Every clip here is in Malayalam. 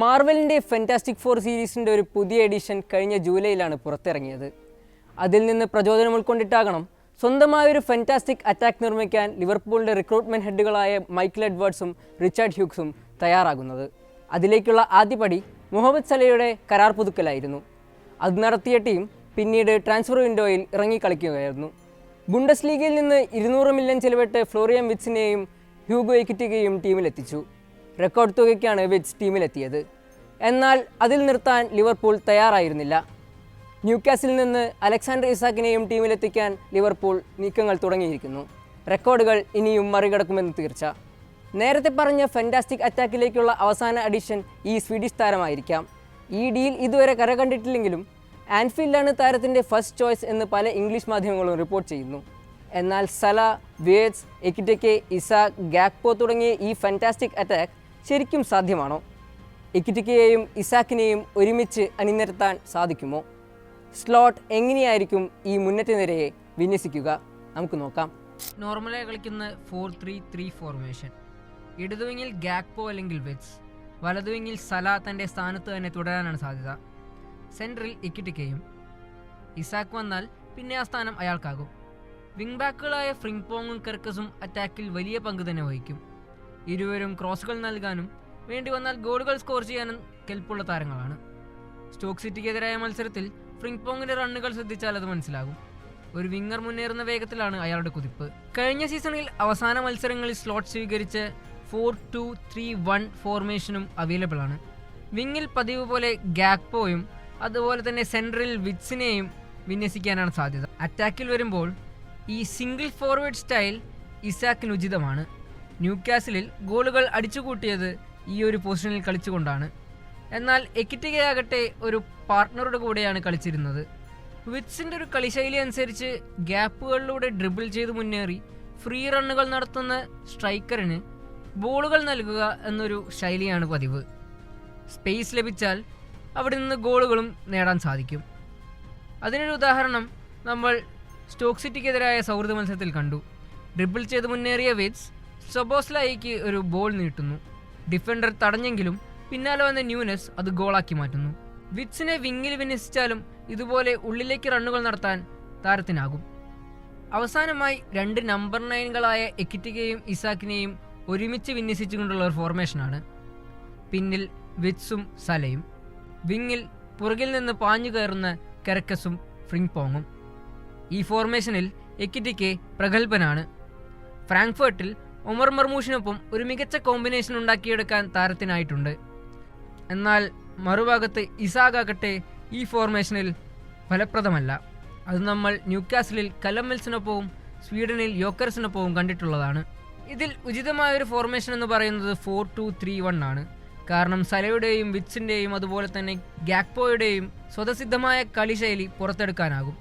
മാർവലിന്റെ ഫെന്റാസ്റ്റിക് ഫോർ സീരീസിന്റെ ഒരു പുതിയ എഡിഷൻ കഴിഞ്ഞ ജൂലൈയിലാണ് പുറത്തിറങ്ങിയത്. അതിൽ നിന്ന് പ്രചോദനം ഉൾക്കൊണ്ടിട്ടാകണം സ്വന്തമായ ഒരു ഫെന്റാസ്റ്റിക് അറ്റാക്ക് നിർമ്മിക്കാൻ ലിവർപൂളിന്റെ റിക്രൂട്ട്മെന്റ് ഹെഡുകളായ മൈക്കിൾ എഡ്വേർഡ്സും റിച്ചാർഡ് ഹ്യൂക്സും തയ്യാറാകുന്നത്. അതിലേക്കുള്ള ആദ്യപടി മുഹമ്മദ് സലയുടെ കരാർ പുതുക്കലായിരുന്നു. അത് നടത്തിയ ടീം പിന്നീട് ട്രാൻസ്ഫർ വിൻഡോയിൽ ഇറങ്ങി കളിക്കുകയായിരുന്നു ബുണ്ടസ് ലീഗിൽ നിന്ന് ഇരുന്നൂറ് മില്യൺ ചെലവിട്ട് ഫ്ലോറിയം വിറ്റ്സിനെയും ഹ്യൂഗോ എക്കിറ്റികയും ടീമിലെത്തിച്ചു റെക്കോർഡ് തുകയ്ക്കാണ് വെജ് ടീമിലെത്തിയത്. എന്നാൽ അതിൽ നിർത്താൻ ലിവർപൂൾ തയ്യാറായിരുന്നില്ല. ന്യൂക്കാസിൽ നിന്ന് അലക്സാണ്ടർ ഇസാക്കിനെയും ടീമിലെത്തിക്കാൻ ലിവർപൂൾ നീക്കങ്ങൾ തുടങ്ങിയിരിക്കുന്നു. റെക്കോർഡുകൾ ഇനിയും മറികടക്കുമെന്ന് തീർച്ച. നേരത്തെ പറഞ്ഞ ഫെന്റാസ്റ്റിക് അറ്റാക്കിലേക്കുള്ള അവസാന അഡീഷൻ ഈ സ്വീഡിഷ് താരമായിരിക്കാം. ഈ ഡീൽ ഇതുവരെ കരകണ്ടിട്ടില്ലെങ്കിലും ആൻഫീൽഡാണ് താരത്തിന്റെ ഫസ്റ്റ് ചോയ്സ് എന്ന് പല ഇംഗ്ലീഷ് മാധ്യമങ്ങളും റിപ്പോർട്ട് ചെയ്യുന്നു. എന്നാൽ Salah Wirtz Ekitike Isak Gakpo തുടങ്ങിയ ഈ ഫാന്റാസ്റ്റിക് അറ്റാക്ക് ശരിക്കും സാധ്യമാണോ? ഇക്വിറ്റിക്കയെയും ഇസാക്കിനെയും ഒരുമിച്ച് അണിനിരത്താൻ സാധിക്കുമോ? സ്ലോട്ട് എങ്ങനെയായിരിക്കും ഈ മുന്നേറ്റ നിരയെ വിന്യസിക്കുക? നമുക്ക് നോക്കാം. നോർമലായി കളിക്കുന്ന ഫോർ ത്രീ ത്രീ ഫോർമേഷൻ ഇടതുവിങ്ങിൽ ഗാക്പോ അല്ലെങ്കിൽ വെറ്റ്സ് വലതുവിങ്ങിൽ സല തന്റെ സ്ഥാനത്ത് തന്നെ തുടരാനാണ് സാധ്യത. സെൻട്രൽ ഇക്കിറ്റിക്കയും ഇസാക്ക് വന്നാൽ പിന്നെ ആ സ്ഥാനം അയാൾക്കാകും. വിങ് ബാക്കുകളായ ഫ്രിങ്പോങ്ങും കെർക്കസും അറ്റാക്കിൽ വലിയ പങ്ക് തന്നെ വഹിക്കും. ഇരുവരും ക്രോസുകൾ നൽകാനും വേണ്ടി വന്നാൽ ഗോളുകൾ സ്കോർ ചെയ്യാനും കെൽപ്പുള്ള താരങ്ങളാണ്. സ്റ്റോക്ക് സിറ്റിക്കെതിരായ മത്സരത്തിൽ ഫ്രിങ്പോങ്ങിന്റെ റണ്ണുകൾ ശ്രദ്ധിച്ചാൽ അത് മനസ്സിലാകും. ഒരു വിങ്ങർ മുന്നേറുന്ന വേഗത്തിലാണ് അയാളുടെ കുതിപ്പ്. കഴിഞ്ഞ സീസണിൽ അവസാന മത്സരങ്ങളിൽ സ്ലോട്ട് സ്വീകരിച്ച് ഫോർ ടു ത്രീ വൺ ഫോർമേഷനും അവൈലബിൾ ആണ് വിങ്ങിൽ പതിവ് പോലെ ഗാക്പോയും അതുപോലെ തന്നെ സെൻട്രൽ വിറ്റ്സിനെയും വിന്യസിക്കാനാണ് സാധ്യത. അറ്റാക്കിൽ വരുമ്പോൾ ഈ സിംഗിൾ ഫോർവേഡ് സ്റ്റൈൽ ഇസാക്കിന് ഉചിതമാണ്. ന്യൂക്കാസിലിൽ ഗോളുകൾ അടിച്ചുകൂട്ടിയത് ഈ ഒരു പൊസിഷനിൽ കളിച്ചുകൊണ്ടാണ്. എന്നാൽ എക്കിറ്റികയാകട്ടെ ഒരു പാർട്ട്ണറുടെ കൂടെയാണ് കളിച്ചിരുന്നത്. വിറ്റ്സിന്റെ ഒരു കളിശൈലി അനുസരിച്ച് ഗ്യാപ്പുകളിലൂടെ ഡ്രിബിൾ ചെയ്ത് മുന്നേറി ഫ്രീ റണ്ണുകൾ നടത്തുന്ന സ്ട്രൈക്കറിന് ബോളുകൾ നൽകുക എന്നൊരു ശൈലിയാണ് പതിവ്. സ്പേസ് ലഭിച്ചാൽ അവിടെ നിന്ന് ഗോളുകളും നേടാൻ സാധിക്കും. അതിനൊരു ഉദാഹരണം നമ്മൾ സ്റ്റോക്സിറ്റിക്കെതിരായ സൗഹൃദ മത്സരത്തിൽ കണ്ടു. ഡ്രിബിൾ ചെയ്ത് മുന്നേറിയ വിറ്റ്സ് സൊബോസ്ലായിക്ക് ഒരു ബോൾ നീട്ടുന്നു. ഡിഫൻഡർ തടഞ്ഞെങ്കിലും പിന്നാലെ വന്ന ന്യൂനസ് അത് ഗോളാക്കി മാറ്റുന്നു. വിറ്റ്സിനെ വിങ്ങിൽ വിന്യസിച്ചാലും ഇതുപോലെ ഉള്ളിലേക്ക് റണ്ണുകൾ നടത്താൻ താരത്തിനാകും. അവസാനമായി രണ്ട് നമ്പർ നയനുകളായ എക്കിറ്റികയും ഇസാക്കിനെയും ഒരുമിച്ച് വിന്യസിച്ചുകൊണ്ടുള്ള ഒരു ഫോർമേഷനാണ്. പിന്നിൽ വിറ്റ്സും സലയും. വിങ്ങിൽ പുറകിൽ നിന്ന് പാഞ്ഞു കയറുന്ന കെറക്കസും ഫ്രിങ്പോങ്ങും ഈ ഫോർമേഷനിൽ എക്കിറ്റിക്ക് പ്രഗത്ഭനാണ്. ഫ്രാങ്ക്ഫർട്ടിൽ ഒമർ മർമൂഷിനൊപ്പം ഒരു മികച്ച കോമ്പിനേഷൻ ഉണ്ടാക്കിയെടുക്കാൻ താരത്തിനായിട്ടുണ്ട്. എന്നാൽ മറുഭാഗത്ത് ഇസാഗാകട്ടെ ഈ ഫോർമേഷനിൽ ഫലപ്രദമല്ല. അത് നമ്മൾ ന്യൂക്കാസിലിൽ കലമ്മൽസിനൊപ്പവും സ്വീഡനിൽ യോക്കർസിനൊപ്പവും കണ്ടിട്ടുള്ളതാണ്. ഇതിൽ ഉചിതമായ ഒരു ഫോർമേഷൻ എന്ന് പറയുന്നത് ഫോർ ടു ത്രീ വൺ ആണ്. കാരണം സലയുടെയും വിറ്റ്സിന്റെയും അതുപോലെ തന്നെ ഗാക്പോയുടെയും സ്വതസിദ്ധമായ കളിശൈലി പുറത്തെടുക്കാനാകും.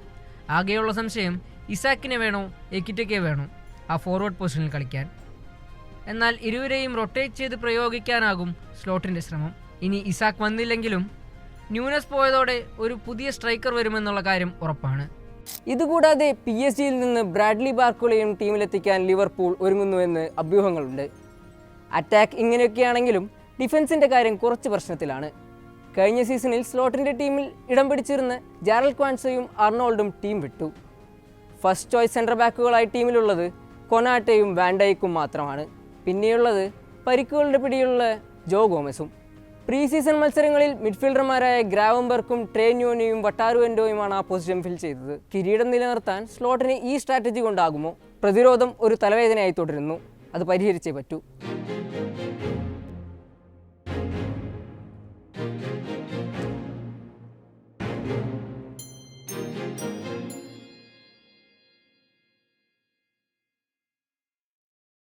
ആകെയുള്ള സംശയം ഇസാക്കിനെ വേണോ എക്കിറ്റയ്ക്കെ വേണോ ആ ഫോർവേഡ് പൊസിഷനിൽ കളിക്കാൻ. എന്നാൽ ഇരുവരെയും റൊട്ടേറ്റ് ചെയ്ത് പ്രയോഗിക്കാനാകും സ്ലോട്ടിന്റെ ശ്രമം. ഇനി ഇസാക്ക് വന്നില്ലെങ്കിലും ന്യൂനസ് പോയതോടെ ഒരു പുതിയ സ്ട്രൈക്കർ വരുമെന്നുള്ള കാര്യം ഉറപ്പാണ്. ഇതുകൂടാതെ പി എസ് ജിയിൽ നിന്ന് ബ്രാഡ്ലി ബാർക്കുളയും ടീമിലെത്തിക്കാൻ ലിവർപൂൾ ഒരുങ്ങുന്നുവെന്ന് അഭ്യൂഹങ്ങളുണ്ട്. അറ്റാക്ക് ഇങ്ങനെയൊക്കെയാണെങ്കിലും ഡിഫൻസിന്റെ കാര്യം കുറച്ച് പ്രശ്നത്തിലാണ്. കഴിഞ്ഞ സീസണിൽ സ്ലോട്ടിന്റെ ടീമിൽ ഇടം പിടിച്ചിരുന്ന ജാറൽ ക്വാൻസയും അർണോൾഡും ടീം വിട്ടു. ഫസ്റ്റ് ചോയ്സ് സെന്റർ ബാക്കുകളായി ടീമിലുള്ളത് കൊനാട്ടയും വാൻഡൈക്കും മാത്രമാണ്. പിന്നെയുള്ളത് പരിക്കുകളുടെ പിടിയുള്ള ജോ ഗോമസും. പ്രീ സീസൺ മത്സരങ്ങളിൽ മിഡ്ഫീൽഡർമാരായ ഗ്രാവംബർക്കും ട്രേന്യോനെയും വട്ടാറുവെൻഡോയുമാണ് ആ പൊസിഷൻ ഫിൽ ചെയ്തത്. കിരീടം നിലനിർത്താൻ സ്ലോട്ടിന് ഈ സ്ട്രാറ്റജി കൊണ്ടാകുമോ? പ്രതിരോധം ഒരു തലവേദനയായി തുടരുന്നു. അത് പരിഹരിച്ചേ പറ്റൂ. thank you